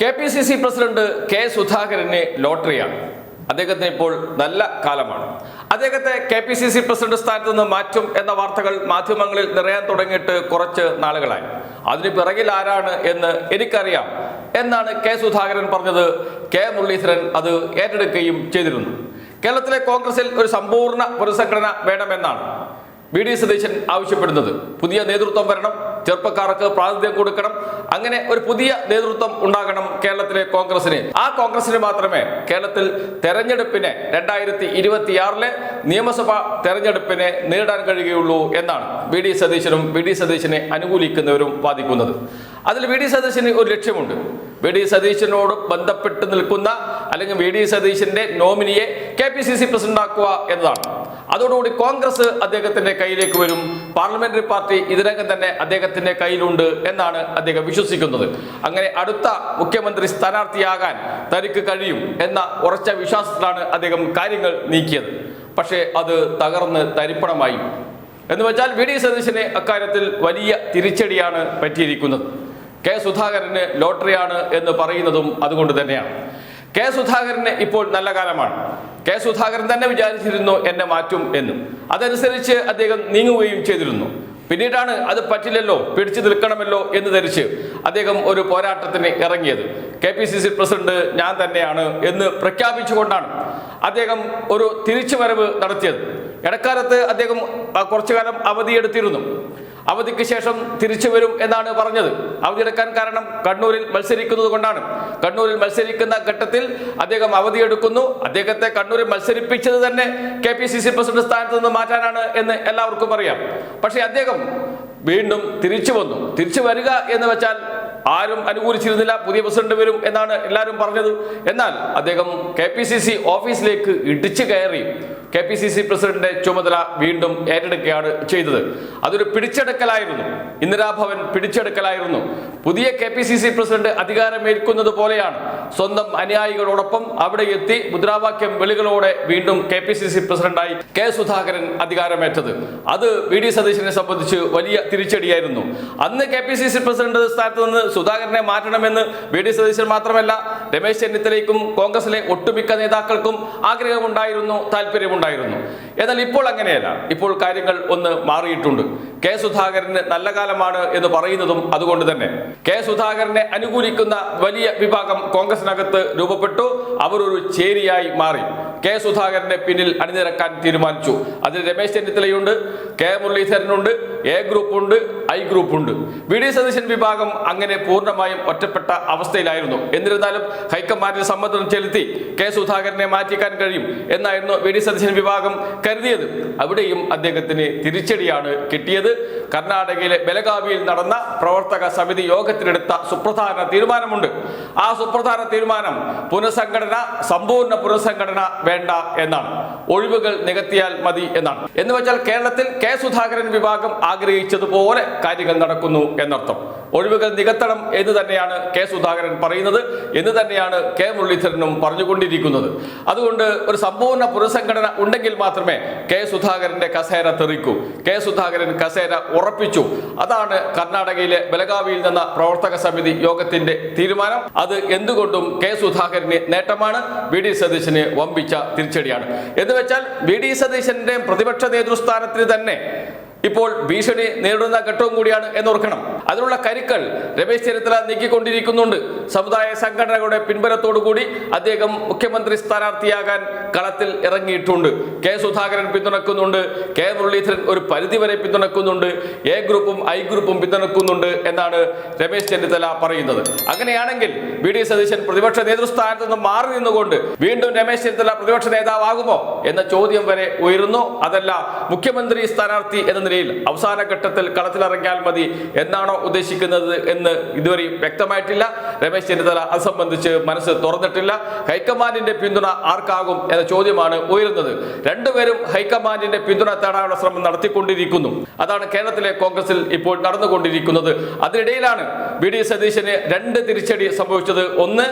K P C C president K സുധാകരന് ലോട്ടറിയാണ്. അദ്ദേഹത്തിന് ഇപ്പോൾ നല്ല കാലമാണ്. അദ്ദേഹത്തെ K P C C president സ്ഥാനത്ത് നിന്ന് മാറ്റും എന്ന വാർത്തകൾ മാധ്യമങ്ങളിൽ നിറയാൻ തുടങ്ങിയിട്ട് കുറച്ച് നാളുകളായി. അതിന് പിറകിൽ ആരാണ് എന്ന് എനിക്കറിയാം. എന്നാണ് കെ സുധാകരൻ പറഞ്ഞത്. കെ മുരളീധരൻ അത് ഏറ്റെടുക്കുകയും ചെയ്തിരുന്നു. കേരളത്തിലെ കോൺഗ്രസിൽ ഒരു സമ്പൂർണ പുനഃസംഘടന വേണമെന്നാണ് ബി ഡി സതീശൻ ആവശ്യപ്പെടുന്നത്. പുതിയ നേതൃത്വം വരണം. ചെറുപ്പക്കാർക്ക് പ്രാതിനിധ്യം കൊടുക്കണം. അങ്ങനെ ഒരു പുതിയ നേതൃത്വം ഉണ്ടാകണം കേരളത്തിലെ കോൺഗ്രസിന്. ആ കോൺഗ്രസിന് മാത്രമേ കേരളത്തിൽ തെരഞ്ഞെടുപ്പിനെ രണ്ടായിരത്തി ഇരുപത്തിയാറിലെ നിയമസഭാ തെരഞ്ഞെടുപ്പിനെ നേടാൻ കഴിയുകയുള്ളൂ എന്നാണ് വി ഡി സതീശനും വി ഡി സതീശനെ അനുകൂലിക്കുന്നവരും വാദിക്കുന്നത്. അതിൽ വി ഡി സതീശന് ഒരു ലക്ഷ്യമുണ്ട്. വി ഡി സതീശനോട് ബന്ധപ്പെട്ട് നിൽക്കുന്ന അല്ലെങ്കിൽ വി ഡി സതീശന്റെ നോമിനിയെ K P C C president ആക്കുക എന്നതാണ്. അതോടുകൂടി കോൺഗ്രസ് അദ്ദേഹത്തിന്റെ കയ്യിലേക്ക് വരും. പാർലമെന്ററി പാർട്ടി ഇതിനകം തന്നെ അദ്ദേഹത്തിന്റെ കയ്യിലുണ്ട് എന്നാണ് അദ്ദേഹം വിശ്വസിക്കുന്നത്. അങ്ങനെ അടുത്ത മുഖ്യമന്ത്രി സ്ഥാനാർത്ഥിയാകാൻ തനിക്ക് കഴിയും എന്ന ഉറച്ച വിശ്വാസത്തിലാണ് അദ്ദേഹം കാര്യങ്ങൾ നീക്കിയത്. പക്ഷേ അത് തകർന്ന് തരിപ്പണമായി. എന്ന് വെച്ചാൽ വി ഡി സതീശന് അക്കാര്യത്തിൽ വലിയ തിരിച്ചടിയാണ് പറ്റിയിരിക്കുന്നത്. കെ സുധാകരന് ലോട്ടറിയാണ് എന്ന് പറയുന്നതും അതുകൊണ്ട് തന്നെയാണ്. കെ സുധാകരന് ഇപ്പോൾ നല്ല കാലമാണ്. കെ സുധാകരൻ തന്നെ വിചാരിച്ചിരുന്നു എന്നെ മാറ്റും എന്നും. അതനുസരിച്ച് അദ്ദേഹം നീങ്ങുകയും ചെയ്തിരുന്നു. പിന്നീടാണ് അത് പറ്റില്ലല്ലോ പിടിച്ചു നിൽക്കണമല്ലോ എന്ന് ധരിച്ച് അദ്ദേഹം ഒരു പോരാട്ടത്തിന് ഇറങ്ങിയത്. K P C C president ഞാൻ തന്നെയാണ് എന്ന് പ്രഖ്യാപിച്ചുകൊണ്ടാണ് അദ്ദേഹം ഒരു തിരിച്ചുവരവ് നടത്തിയത്. ഇടക്കാലത്ത് അദ്ദേഹം കുറച്ചു കാലം അവധിയെടുത്തിരുന്നു. അവധിക്ക് ശേഷം തിരിച്ചു വരും എന്നാണ് പറഞ്ഞത്. അവധിയെടുക്കാൻ കാരണം കണ്ണൂരിൽ മത്സരിക്കുന്നത് കൊണ്ടാണ്. കണ്ണൂരിൽ മത്സരിക്കുന്ന ഘട്ടത്തിൽ അദ്ദേഹം അവധിയെടുക്കുന്നു അദ്ദേഹത്തെ കണ്ണൂരിൽ മത്സരിപ്പിച്ചത് തന്നെ K P C C president സ്ഥാനത്ത് നിന്ന് മാറ്റാനാണ് എന്ന് എല്ലാവർക്കും അറിയാം. പക്ഷേ അദ്ദേഹം വീണ്ടും തിരിച്ചു വന്നു. തിരിച്ചു വരിക എന്ന് വെച്ചാൽ ആരും അനുകൂലിച്ചിരുന്നില്ല പുതിയ പ്രസിഡന്റ് വരും എന്നാണ് എല്ലാവരും പറഞ്ഞത്. എന്നാൽ അദ്ദേഹം കെ പി സി സി ഓഫീസിലേക്ക് ഇടിച്ചു കയറി കെ പി സി സി പ്രസിഡന്റിന്റെ ചുമതല വീണ്ടും ഏറ്റെടുക്കുകയാണ് ചെയ്തത്. അതൊരു പിടിച്ചെടുക്കലായിരുന്നു. ഇന്ദിരാഭവൻ പിടിച്ചെടുക്കലായിരുന്നു. പുതിയ K P C C president അധികാരമേൽക്കുന്നത് പോലെയാണ്. സ്വന്തം അനുയായികളോടൊപ്പം അവിടെ എത്തി മുദ്രാവാക്യം വിളികളോടെ വീണ്ടും കെ പി സി സി പ്രസിഡന്റായി കെ സുധാകരൻ അധികാരമേറ്റത്. അത് വി ഡി സതീശനെ സംബന്ധിച്ച് വലിയ തിരിച്ചടിയായിരുന്നു. അന്ന് K P C C president സ്ഥാനത്ത് നിന്ന് സുധാകരനെ മാറ്റണമെന്ന് വി ഡി സതീശൻ മാത്രമല്ല രമേശ് ചെന്നിത്തലയ്ക്കും കോൺഗ്രസിലെ ഒട്ടുമിക്ക നേതാക്കൾക്കും ആഗ്രഹമുണ്ടായിരുന്നു താല്പര്യമുണ്ടായിരുന്നു. എന്നാൽ ഇപ്പോൾ അങ്ങനെയല്ല. ഇപ്പോൾ കാര്യങ്ങൾ ഒന്ന് മാറിയിട്ടുണ്ട്. കെ സുധാകരന് നല്ല കാലമാണ് എന്ന് പറയുന്നതും അതുകൊണ്ട് തന്നെ. കെ സുധാകരനെ അനുകൂലിക്കുന്ന വലിയ വിഭാഗം കോൺഗ്രസിനകത്ത് രൂപപ്പെട്ടു അവർ ഒരു ചേരിയായി മാറി. കെ സുധാകരന്റെ പിന്നിൽ അണിനിരക്കാൻ തീരുമാനിച്ചു. അതിൽ രമേശ് ചെന്നിത്തലയുണ്ട് കെ മുരളീധരനുണ്ട് എ ഗ്രൂപ്പ് ഉണ്ട് ഐ ഗ്രൂപ്പ് ഉണ്ട്. വി ഡി സതീശൻ വിഭാഗം അങ്ങനെ പൂർണമായും ഒറ്റപ്പെട്ട അവസ്ഥയിലായിരുന്നു. എന്നിരുന്നാലും ഹൈക്കമാൻഡിൽ സമ്മർദ്ദം ചെലുത്തി കെ സുധാകരനെ മാറ്റിക്കാൻ കഴിയും എന്നായിരുന്നു വി ഡി സതീശൻ വിഭാഗം കരുതിയത്. അവിടെയും അദ്ദേഹത്തിന് തിരിച്ചടിയാണ് കിട്ടിയത്. കർണാടകയിലെ ബലഗാവിയിൽ നടന്ന പ്രവർത്തക സമിതി യോഗത്തിലെടുത്ത സുപ്രധാന തീരുമാനമുണ്ട്. ആ സുപ്രധാന തീരുമാനം പുനഃസംഘടന സമ്പൂർണ പുനഃസംഘടന വേണ്ട എന്നാണ്. ഒഴിവുകൾ നികത്തിയാൽ മതി എന്നാണ്. എന്ന് വെച്ചാൽ കേരളത്തിൽ കെ സുധാകരൻ വിഭാഗം ആഗ്രഹിച്ചതുപോലെ കാര്യങ്ങൾ നടക്കുന്നു എന്നർത്ഥം. ഒഴിവുകൾ നികത്തണം എന്ന് തന്നെയാണ് കെ സുധാകരൻ പറയുന്നത്. എന്ന് തന്നെയാണ് കെ മുരളീധരനും പറഞ്ഞുകൊണ്ടിരിക്കുന്നത്. അതുകൊണ്ട് ഒരു സമ്പൂർണ പുനഃസംഘടന ഉണ്ടെങ്കിൽ മാത്രമേ കെ സുധാകരന്റെ കസേര തെറിക്കൂ. കെ സുധാകരൻ കസേര ഉറപ്പിച്ചു. അതാണ് കർണാടകയിലെ ബലഗാവിയിൽ നിന്ന പ്രവർത്തക സമിതി യോഗത്തിന്റെ തീരുമാനം. അത് എന്തുകൊണ്ടും കെ സുധാകരന് നേട്ടമാണ്. വി ഡി സതീശന് വമ്പിച്ച തിരിച്ചടിയാണ്. എന്ന് വെച്ചാൽ വി ഡി സതീശന്റെ പ്രതിപക്ഷ നേതൃസ്ഥാനത്തിന് തന്നെ ഇപ്പോൾ ഭീഷണി നേരിടുന്ന ഘട്ടവും കൂടിയാണ് എന്നോർക്കണം അതിനുള്ള കരുക്കൾ രമേശ് ചെന്നിത്തല നീക്കിക്കൊണ്ടിരിക്കുന്നുണ്ട്. സമുദായ സംഘടനകളുടെ പിൻബലത്തോടു കൂടി അദ്ദേഹം മുഖ്യമന്ത്രി സ്ഥാനാർത്ഥിയാകാൻ കളത്തിൽ ഇറങ്ങിയിട്ടുണ്ട്. കെ സുധാകരൻ പിന്തുണക്കുന്നുണ്ട്. കെ മുരളീധരൻ ഒരു പരിധിവരെ പിന്തുണക്കുന്നുണ്ട്. എ ഗ്രൂപ്പും ഐ ഗ്രൂപ്പും പിന്തുണക്കുന്നുണ്ട് എന്നാണ് രമേശ് ചെന്നിത്തല പറയുന്നത്. അങ്ങനെയാണെങ്കിൽ വി ഡി സതീശൻ പ്രതിപക്ഷ നേതൃസ്ഥാനത്ത് നിന്ന് മാറി നിന്നുകൊണ്ട് വീണ്ടും രമേശ് ചെന്നിത്തല പ്രതിപക്ഷ നേതാവാകുമോ എന്ന ചോദ്യം വരെ ഉയരുന്നു. അതല്ല മുഖ്യമന്ത്രി സ്ഥാനാർത്ഥി എന്ന നിലയിൽ അവസാന ഘട്ടത്തിൽ കളത്തിലിറങ്ങിയാൽ മതി എന്നാണോ ഉദ്ദേശിക്കുന്നത് എന്ന് ഇതുവരെ വ്യക്തമായിട്ടില്ല. രമേശ് ചെന്നിത്തല അത് സംബന്ധിച്ച് മനസ്സ് തുറന്നിട്ടില്ല. ഹൈക്കമാൻഡിന്റെ പിന്തുണ ആർക്കാകും എന്ന ചോദ്യമാണ് ഉയരുന്നത്. രണ്ടുപേരും ഹൈക്കമാൻഡിന്റെ പിന്തുണ തേടാനുള്ള ശ്രമം നടത്തിക്കൊണ്ടിരിക്കുന്നു. അതാണ് കേരളത്തിലെ കോൺഗ്രസിൽ ഇപ്പോൾ നടന്നുകൊണ്ടിരിക്കുന്നത്. അതിനിടയിലാണ് ബി ഡി സതീശന് രണ്ട് തിരിച്ചടി സംഭവിച്ചത്. ഒന്ന്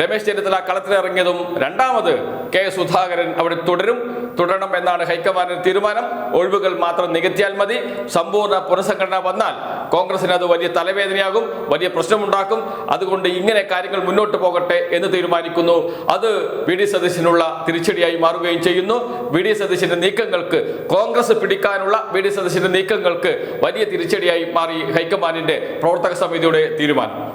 രമേശ് ചെന്നിത്തല കളത്തിലിറങ്ങിയതും രണ്ടാമത് കെ സുധാകരൻ അവിടെ തുടരും. തുടരണം എന്നാണ് ഹൈക്കമാൻഡിന്റെ തീരുമാനം. ഒഴിവുകൾ മാത്രം നികത്തിയാൽ മതി. സമ്പൂർണ പുനഃസംഘടന വന്നാൽ കോൺഗ്രസിന് അത് വലിയ തലവേദനയാകും വലിയ പ്രശ്നമുണ്ടാക്കും. അതുകൊണ്ട് ഇങ്ങനെ കാര്യങ്ങൾ മുന്നോട്ട് പോകട്ടെ എന്ന് തീരുമാനിക്കുന്നു. അത് വി ഡി സതീശനുള്ള തിരിച്ചടിയായി മാറുകയും ചെയ്യുന്നു. വി ഡി സതീശന്റെ നീക്കങ്ങൾക്ക് കോൺഗ്രസ് പിടിക്കാനുള്ള വി ഡി സതീശന്റെ നീക്കങ്ങൾക്ക് വലിയ തിരിച്ചടിയായി മാറി ഹൈക്കമാൻഡിന്റെ പ്രവർത്തക സമിതിയുടെ തീരുമാനം.